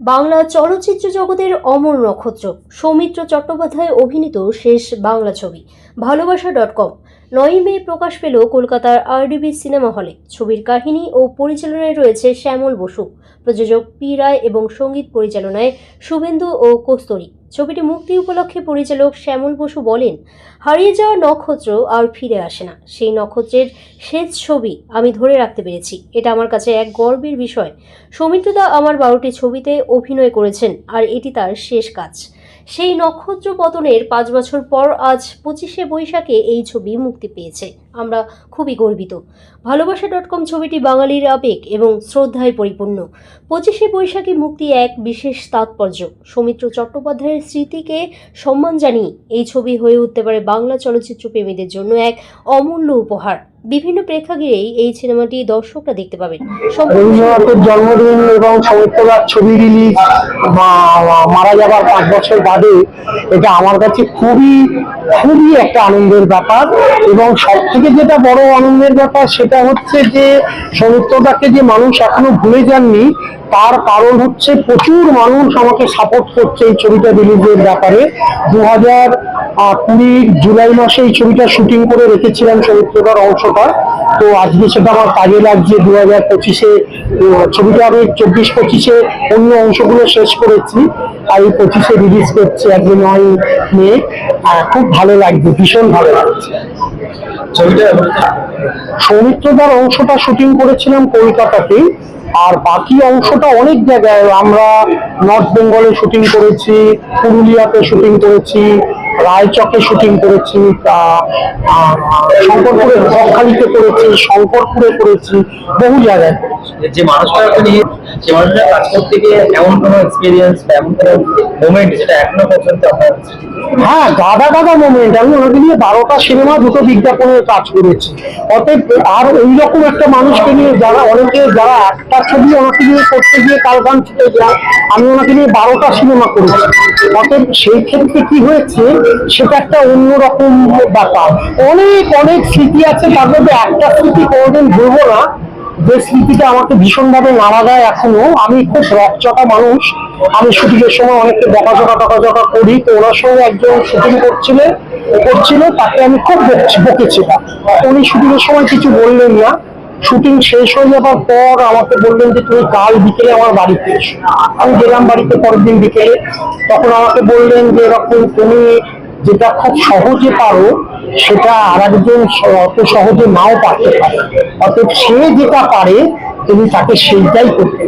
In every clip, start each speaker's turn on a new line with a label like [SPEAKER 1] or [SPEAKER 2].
[SPEAKER 1] বাংলা চলচ্চিত্র জগতের অমর নক্ষত্র। সৌমিত্র চট্টোপাধ্যায় অভিনীত শেষ বাংলা ছবি। ভালোবাসা ডট কম। নয় মে প্রকাশ পেল কলকাতার আরডিবি সিনেমা হলে। ছবির কাহিনী ও পরিচালনায় রয়েছে শ্যামল বসু। প্রযোজক পি রায় এবং সংগীত পরিচালনায় শুভেন্দু ও কস্তুরী। ছবিটি মুক্তি উপলক্ষে পরিচালক শ্যামল বসু বলেন, হারিয়ে যাওয়া নক্ষত্র আর ফিরে আসে না। সেই নক্ষত্রের শেষ ছবি আমি ধরে রাখতে পেরেছি। এটা আমার কাছে এক গর্বের বিষয়। সৌমিত্রদা আমার বারোটি ছবিতে অভিনয় করেছেন, আর এটি তার শেষ কাজ। সেই নক্ষত্র পতনের পাঁচ বছর পর আজ পঁচিশে বৈশাখে এই ছবি মুক্তি পেয়েছে। আমরা খুবই গর্বিত। ভালোবাসা ডট কম ছবিটি বাঙালির আবেগ এবং শ্রদ্ধায় পরিপূর্ণ। পঁচিশে বৈশাখী মুক্তি এক বিশেষ তাৎপর্য। সৌমিত্র চট্টোপাধ্যায়ের স্মৃতিকে সম্মান জানিয়ে এই ছবি হয়ে উঠতে পারে বাংলা চলচ্চিত্র প্রেমীদের জন্য এক অমূল্য উপহার। বিভিন্ন প্রেক্ষাগৃহেই এই সিনেমাটি দর্শকরা দেখতে পাবেন।
[SPEAKER 2] রবীন্দ্রনাথের জন্মদিন এবং সৌমিত্রনাথ ছবি রিলিজ বা মারা যাবার পাঁচ বছর বাদে এটা আমার কাছে খুবই খুবই একটা আনন্দের ব্যাপার। এবং সব থেকে যেটা বড় আনন্দের ব্যাপার সেটা হচ্ছে যে সৌমিত্রদাকে যে মানুষ এখনও ভুলে যাননি তার কারণ হচ্ছে প্রচুর মানুষ আমাকে সাপোর্ট করছে এই ছবিটা রিলিজের ব্যাপারে। দু হাজার কুড়ি জুলাই মাসে এই ছবিটা শুটিং করে রেখেছিলাম সৌমিত্রদার অংশটা তো আজকে সেটা আমার কাজে লাগছে দু হাজার পঁচিশে ছবিটা আমি চব্বিশ পঁচিশে অন্য অংশগুলো শেষ করেছি। আর এই পঁচিশে রিলিজ করছি আজকে নয় মে। খুব ভালো লাগছে ভীষণ ভালো লাগছে।
[SPEAKER 3] ছবিটা?
[SPEAKER 2] সৌমিত্রদার অংশটা শুটিং করেছিলাম কলকাতাতে আর বাকি অংশটা অনেক জায়গায় আমরা নর্থ বেঙ্গলে শুটিং করেছি পুরুলিয়াতে শুটিং করেছি রায়চকে শুটিং করেছি শঙ্করপুরে বকখালিতে করেছি শঙ্করপুরে করেছি বহু জায়গায়
[SPEAKER 3] যে মানুষটাকে নিয়ে যে মানুষটা কাজ করতে গিয়ে এমন কোনো এক্সপিরিয়েন্স বা এমন কোনো মোমেন্ট যেটা এখনও পর্যন্ত আপনার
[SPEAKER 2] হ্যাঁ গাদা গাদা মোমেন্ট আমি ওনাকে নিয়ে বারোটা সিনেমা দুটো বিজ্ঞাপনের কাজ করেছি। অতএব আর এইরকম একটা মানুষকে নিয়ে যারা অনেকে যারা একটা ছবি ওনাকে নিয়ে করতে গিয়ে কালগান ছুটে যায় আমি ওনাকে নিয়ে বারোটা সিনেমা করেছি। অতএব সেই ক্ষেত্রে কি হয়েছে সেটা একটা অন্যরকম ব্যাপার। অনেক অনেক স্মৃতি আছে, তার মধ্যে একটা স্মৃতি কোনোদিন ভুলবো না। যে স্মৃতিটা আমাকে ভীষণভাবে নাড়া দেয় এখনও। আমি খুব রকচটা মানুষ। আমি শুটিংয়ের সময় অনেককে বকাঝকা, টকাঝকা করি। তো ওনার সঙ্গে একজন শুটিং করছিলেন করছিল, তাকে আমি খুব বকছি- বকেছিলাম। উনি শুটিংয়ের সময় কিছু বললেন না। শুটিং শেষ হয়ে যাবার পর আমাকে বললেন যে, তুমি কাল বিকেলে আমার বাড়িতে এসো। আমি গেলাম বাড়িতে পরের দিন বিকেলে। তখন আমাকে বললেন যে, এরকম তুমি যেটা খুব সহজে পারো, সেটা আর একজন অত সহজে নাও পারতে পারে। অর্থাৎ সে যেটা পারে, তুমি তাকে সেইটাই করতে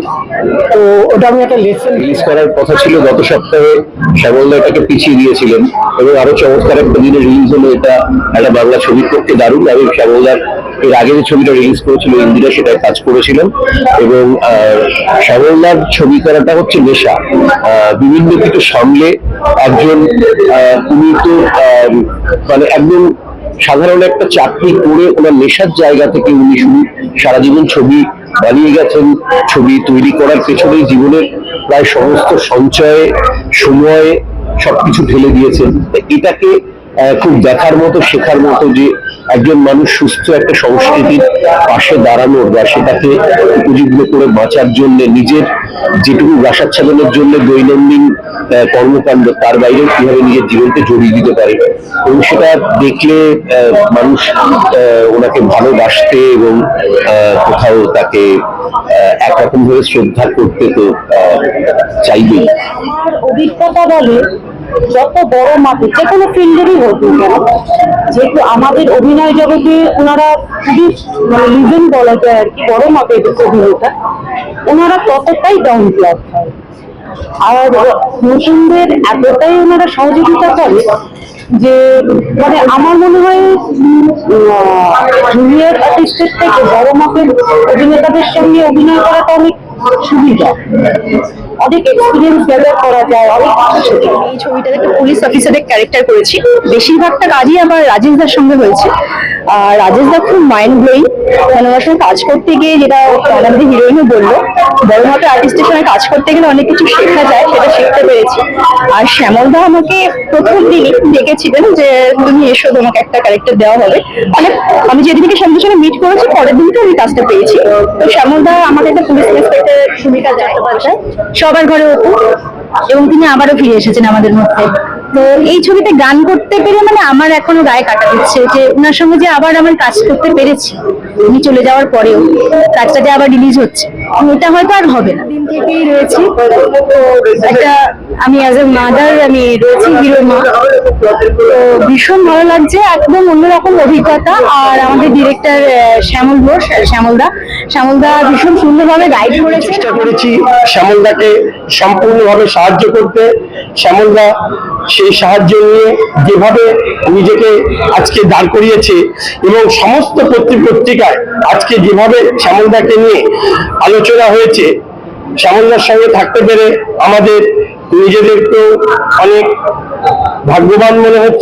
[SPEAKER 2] তো ওটা আমি একটা লেসন
[SPEAKER 4] রিলিজ করার কথা ছিল, গত সপ্তাহে শ্যামলদা এটাকে পিছিয়ে দিয়েছিলেন। এবং আরও চমৎকার একটা দিনে রিলিজ হলো, এটা একটা বাংলা ছবির পক্ষে দারুণ। আমি শ্যামলদার এর আগে যে ছবিটা রিলিজ করেছিল ইন্দিরা সেটায় কাজ করেছিলাম এবং আহ, ছবি করাটা হচ্ছে নেশা। বিভিন্ন কিছু সামলে একজন উনি তো মানে একদম সাধারণ একটা চাকরি করে ওনার নেশার জায়গা থেকে উনি শুধু সারা জীবন ছবি বানিয়ে গেছেন ছবি তৈরি করার পেছনে জীবনের প্রায় সমস্ত সঞ্চয়ে সময়ে সবকিছু ঢেলে দিয়েছেন। এটাকে খুব দেখার মতো শেখার মতো যে একজন মানুষ সুস্থ একটা সংস্কৃতির পাশে দাঁড়ানোর বা সেটাকে উপযুক্ত করে বাঁচার জন্য, নিজের যেটুকু বাসাচ্ছাদনের জন্য দৈনন্দিন কর্মকাণ্ড, তার বাইরেও কীভাবে নিজের জীবনকে জড়িয়ে দিতে পারে। এবং সেটা দেখলে মানুষ ওনাকে ভালোবাসতে এবং কোথাও তাকে একরকম ভাবে শ্রদ্ধা করতে তো চাইবেই।
[SPEAKER 5] অভিজ্ঞতা বলে যত বড় মাপে যে কোনো ফিল্ডেরই হোক কেন, যেহেতু আমাদের অভিনয় জগতে ওনারা খুবই মানে লিজেন্ড বলা যায় আর কি, বড় মাপের অভিনেতা, ওনারা ততটাই ডাউন ক্লাস হয়। আর নতুনদের এতটাই ওনারা সহযোগিতা করে যে মানে আমার মনে হয় জুনিয়র আর্টিস্টের থেকে বড় মাপের অভিনেতাদের সঙ্গে অভিনয় করাটা অনেক সুবিধা। অনেক এক্সপিরিয়েন্স গ্যাদার করা যায়, অনেক
[SPEAKER 6] এই ছবিটাতে পুলিশ অফিসারের ক্যারেক্টার করেছি। বেশিরভাগটা কাজই আমার রাজেশ দার সঙ্গে হয়েছে। আর রাজেশ দা খুব মাইন্ড ব্লোয়িং মানে ওনার সঙ্গে কাজ করতে গিয়ে যেটা আমাদের হিরোইনও বলল, বড় মতো আর্টিস্টের সঙ্গে কাজ করতে গেলে অনেক কিছু শেখা যায়, সেটা শিখতে পেরেছি। আর শ্যামল দা আমাকে প্রথম দিনই ডেকেছিলেন যে, তুমি এসো, তোমাকে একটা ক্যারেক্টার দেওয়া হবে। মানে আমি যেদিনকে শ্যামলের সঙ্গে মিট করেছি, পরের দিনকে আমি কাজটা পেয়েছি। তো শ্যামল দা আমাকে একটা পুলিশ ইন্সপেক্টর ভূমিকা দেয় সব
[SPEAKER 7] বাবার ঘরে হতো এবং তিনি আবারও ফিরে এসেছেন আমাদের মধ্যে। তো এই ছবিতে গান করতে পেরে মানে আমার এখনও গায়ে কাটা দিচ্ছে যে ওনার সঙ্গে যে আবার আমার কাজ করতে পেরেছি। উনি চলে যাওয়ার পরেও কাজটা যে আবার রিলিজ হচ্ছে এটা হয়তো আর হবে না। দিন থেকেই রয়েছি। তো একটা আমি অ্যাজ এ মাদার আমি রয়েছি হিরো মা। তো ভীষণ ভালো লাগছে একদম অন্যরকম অভিজ্ঞতা। আর আমাদের ডিরেক্টর শ্যামল ঘোষ শ্যামলদা। শ্যামলদা ভীষণ সুন্দরভাবে গাইড করেছে।
[SPEAKER 8] চেষ্টা করেছি শ্যামলদাকে সম্পূর্ণভাবে সাহায্য করতে। শ্যামলদা সেই সাহায্য নিয়ে যেভাবে নিজেকে আজকে দাঁড় করিয়েছে এবং সমস্ত পত্রিক পত্রিকায় আজকে যেভাবে শ্যামলদাকে নিয়ে আলোচনা হয়েছে, শ্যামলদার সঙ্গে থাকতে পেরে আমাদের নিজেদেরকেও অনেক ভাগ্যবান মনে হচ্ছে।